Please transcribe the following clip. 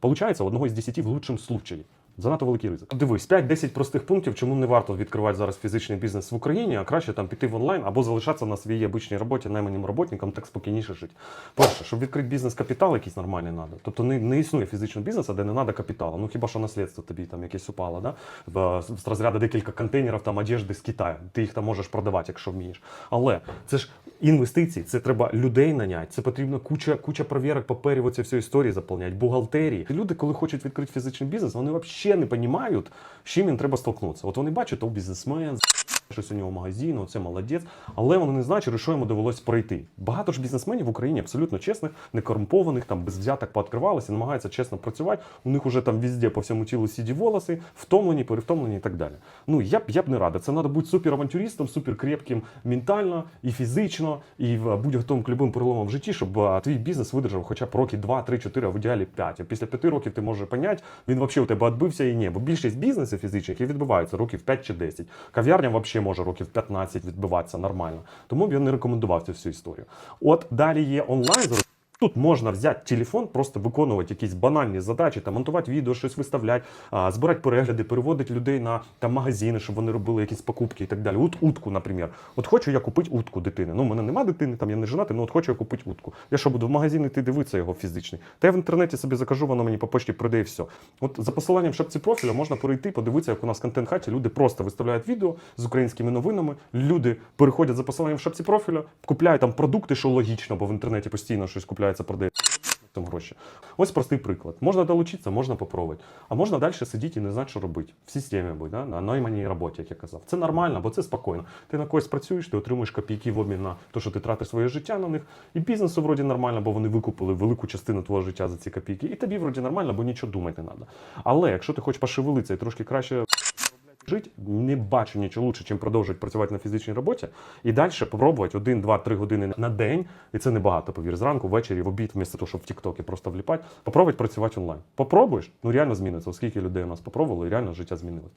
Получається одного из десяти в лучшем случаї. Занадто великий ризик. Дивись, 5-10 простих пунктів, чому не варто відкривати зараз фізичний бізнес в Україні, а краще там піти в онлайн або залишатися на своїй обичній роботі найманим роботникам, так спокійніше жити. Перше, щоб відкрити бізнес, капітал якийсь нормальний треба. Тобто не, не існує фізичного бізнесу, де не треба капіталу. Ну хіба що наслідство тобі там якесь упало, да? З розряду декілька контейнерів там одежди з Китаю. Ти їх там можеш продавати, якщо вмієш. Але це ж інвестиції, це треба людей наняти, це потрібно куча, куча провірок, паперів, оці всю історію заповняти, бухгалтерії. Люди, коли хочуть відкрити фізичний бізнес, вони взагалі не розуміють, з чим їм треба столкнутися. От вони бачать, то бізнесмен, щось у нього магазин, це молодець, але вони не через що йому довелось пройти. Багато ж бізнесменів в Україні абсолютно чесних, не корумпованих, там без взяток пооткривалися, намагаються чесно працювати. У них уже там везде по всьому тілу сіді волоси, втомлені, перевтомлені і так далі. Ну я б я б не радив. Це треба бути суперавантюристом, суперкрепким ментально і фізично, і в будь-якому любим переломом в житті, щоб твій бізнес видержав хоча б роки 2, 3, 4, а в ідеалі 5. А після 5 років ти можеш поняти, він взагалі у тебе відбився і ні. Бо більшість бізнесів фізичних і відбиваються років 5 чи 10. Кав'ярня взагалі може років 15 відбиватися нормально. Тому б я не рекомендував цю всю історію. От далі є онлайн. Тут можна взяти телефон, просто виконувати якісь банальні задачі, там монтувати відео, щось виставляти, збирати перегляди, переводити людей на там магазини, щоб вони робили якісь покупки і так далі. Ут, утку, наприклад. От хочу я купити утку дитини. Ну, у мене нема дитини, там я не женатий, ну от хочу я купити утку. Я що буду в магазин йти дивитися його фізичний. Та я в інтернеті собі закажу, воно мені по почті прийде і все. От за посиланням в шапці профіля можна перейти, подивитися, як у нас в контент-хаті люди просто виставляють відео з українськими новинами. Люди переходять за посиланням в шапці профіля, купляють там продукти, що логічно, бо в інтернеті постійно щось купляється, продається. Там гроші. Ось простий приклад. Можна долучитися, можна попробувати. А можна далі сидіти і не знати, що робити. В системі будь, да? на найманій роботі, як я казав. Це нормально, бо це спокійно. Ти на когось працюєш, ти отримуєш копійки в обмін на те, що ти тратиш своє життя на них. І бізнесу вроді нормально, бо вони викупили велику частину твого життя за ці копійки. І тобі вроді нормально, бо нічого думати не треба. Але якщо ти хочеш пошевелитися і трошки краще жити, не бачу нічого лучше, чим продовжувати працювати на фізичній роботі і далі попробувати один, два, три години на день, і це небагато, повір, зранку, ввечері, в обід, вмісто того, щоб в Тіктокі просто вліпати, попробувати працювати онлайн. Попробуєш, ну реально зміниться, оскільки людей у нас попробували, і реально життя змінилось.